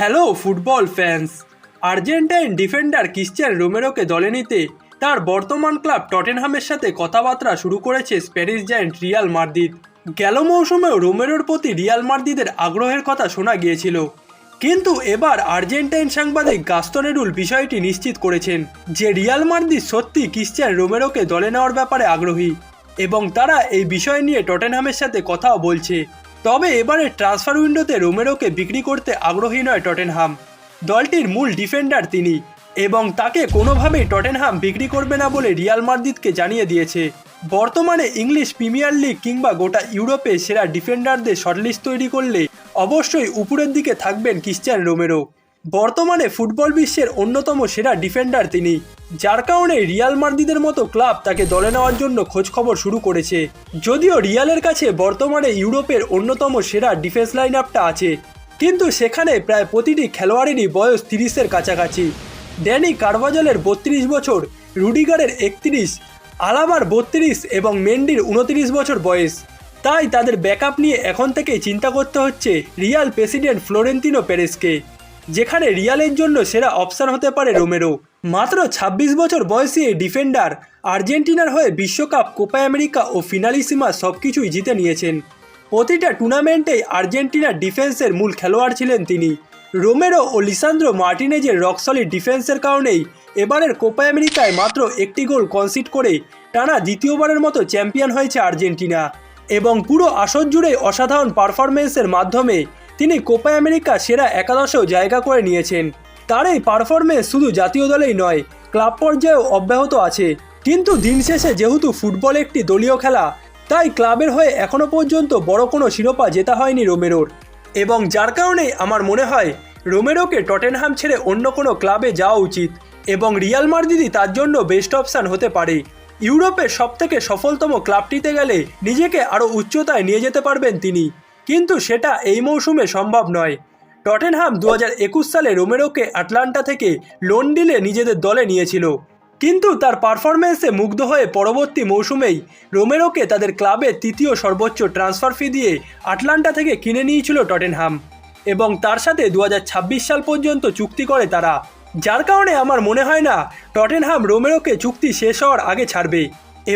Hello football fans Argentine defender Cristian রোমেরোকে দলে নিতে তার বর্তমান ক্লাব টটেনহামের সাথে কথাবার্তা শুরু করেছে স্প্যানিশ জায়েন্ট রিয়াল মার্দিদ গেল মৌসুমেও রোমেরোর প্রতি রিয়াল মার্দিদের আগ্রহের কথা শোনা গিয়েছিল। কিন্তু এবার আর্জেন্টাইন সাংবাদিক গাস্তনেরুল বিষয়টি নিশ্চিত করেছেন যে রিয়াল মার্দিদ সত্যি ক্রিশ্চিয়ান রোমেরোকে দলে নেওয়ার ব্যাপারে আগ্রহী এবং তারা এই বিষয় নিয়ে টটেনহামের সাথে কথাও বলছে। তবে এবারে ট্রান্সফার উইন্ডোতে রোমেরোকে বিক্রি করতে আগ্রহী নয় টটেনহাম। দলটির মূল ডিফেন্ডার তিনি এবং তাকে কোনোভাবেই টটেনহাম বিক্রি করবে না বলে রিয়াল মার্দিদকে জানিয়ে দিয়েছে। বর্তমানে ইংলিশ প্রিমিয়ার লিগ কিংবা গোটা ইউরোপে সেরা ডিফেন্ডারদের শর্টলিস্ট তৈরি করলে অবশ্যই উপরের দিকে থাকবেন ক্রিশ্চিয়ান রোমেরো। বর্তমানে ফুটবল বিশ্বের অন্যতম সেরা ডিফেন্ডার তিনি, যার কারণে রিয়াল মার্দিদের মতো ক্লাব তাকে দলে নেওয়ার জন্য খোঁজখবর শুরু করেছে। যদিও রিয়ালের কাছে বর্তমানে ইউরোপের অন্যতম সেরা ডিফেন্স লাইন আপটা আছে, কিন্তু সেখানে প্রায় প্রতিটি খেলোয়াড়েরই বয়স তিরিশের কাছাকাছি। ড্যানি কারভাজালের বত্রিশ বছর, রুডিগারের একত্রিশ, আলাবার বত্রিশ এবং মেন্ডির উনত্রিশ বছর বয়স। তাই তাদের ব্যাকআপ নিয়ে এখন থেকেই চিন্তা করতে হচ্ছে রিয়াল প্রেসিডেন্ট ফ্লোরেন্তিনো পেরেসকে। যেখানে রিয়ালের জন্য সেরা অপশান হতে পারে রোমেরো। মাত্র ২৬ বছর বয়সী এই ডিফেন্ডার আর্জেন্টিনার হয়ে বিশ্বকাপ, কোপা আমেরিকা ও ফিনালিসিমা সব কিছুই জিতে নিয়েছেন। প্রতিটা টুর্নামেন্টেই আর্জেন্টিনার ডিফেন্সের মূল খেলোয়াড় ছিলেন তিনি। রোমেরো ও লিসান্দ্রো মার্টিনেজের রকসলি ডিফেন্সের কারণেই এবারের কোপা আমেরিকায় মাত্র একটি গোল কনসিড করে টানা দ্বিতীয়বারের মতো চ্যাম্পিয়ন হয়েছে আর্জেন্টিনা। এবং পুরো আসর জুড়ে অসাধারণ পারফরমেন্সের মাধ্যমে তিনি কোপা আমেরিকা সেরা একাদশেও জায়গা করে নিয়েছেন। তার এই পারফরমেন্স শুধু জাতীয় দলেই নয় ক্লাব পর্যায়েও অব্যাহত আছে। কিন্তু দিন শেষে যেহেতু ফুটবল একটি দলীয় খেলা, তাই ক্লাবের হয়ে এখনও পর্যন্ত বড় কোনো শিরোপা জেতা হয়নি রোমেরোর। এবং যার কারণে আমার মনে হয়, রোমেরোকে টটেনহাম ছেড়ে অন্য কোনো ক্লাবে যাওয়া উচিত এবং রিয়াল মার্দিদি তার জন্য বেস্ট অপশান হতে পারে। ইউরোপের সবথেকে সফলতম ক্লাবটিতে গেলে নিজেকে আরও উচ্চতায় নিয়ে যেতে পারবেন তিনি। কিন্তু সেটা এই মৌসুমে সম্ভব নয়। টটেনহাম দু হাজার একুশ সালে রোমেরোকে আটলান্টা থেকে লোন ডিলে নিজেদের দলে নিয়েছিল। কিন্তু তার পারফরমেন্সে মুগ্ধ হয়ে পরবর্তী মৌসুমেই রোমেরোকে তাদের ক্লাবের তৃতীয় সর্বোচ্চ ট্রান্সফার ফি দিয়ে আটলান্টা থেকে কিনে নিয়েছিল টটেনহাম। এবং তার সাথে দু হাজার ছাব্বিশ সাল পর্যন্ত চুক্তি করে তারা। যার কারণে আমার মনে হয় না, টটেনহাম রোমেরোকে চুক্তি শেষ হওয়ার আগে ছাড়বে।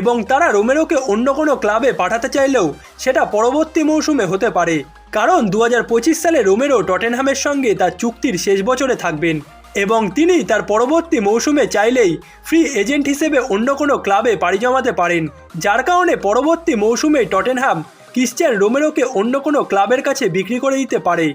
এবং তারা রোমেরোকে অন্য কোনো ক্লাবে পাঠাতে চাইলেও সেটা পরবর্তী মৌসুমে হতে পারে। কারণ দু হাজার পঁচিশ সালে রোমেরো টটেনহামের সঙ্গে তার চুক্তির শেষ বছরে থাকবেন এবং তিনি তার পরবর্তী মৌসুমে চাইলেই ফ্রি এজেন্ট হিসেবে অন্য কোনো ক্লাবে পাড়ি জমাতে পারেন, যার কারণে পরবর্তী মৌসুমে টটেনহাম ক্রিশ্চিয়ান রোমেরোকে অন্য কোনো ক্লাবের কাছে বিক্রি করে দিতে পারে।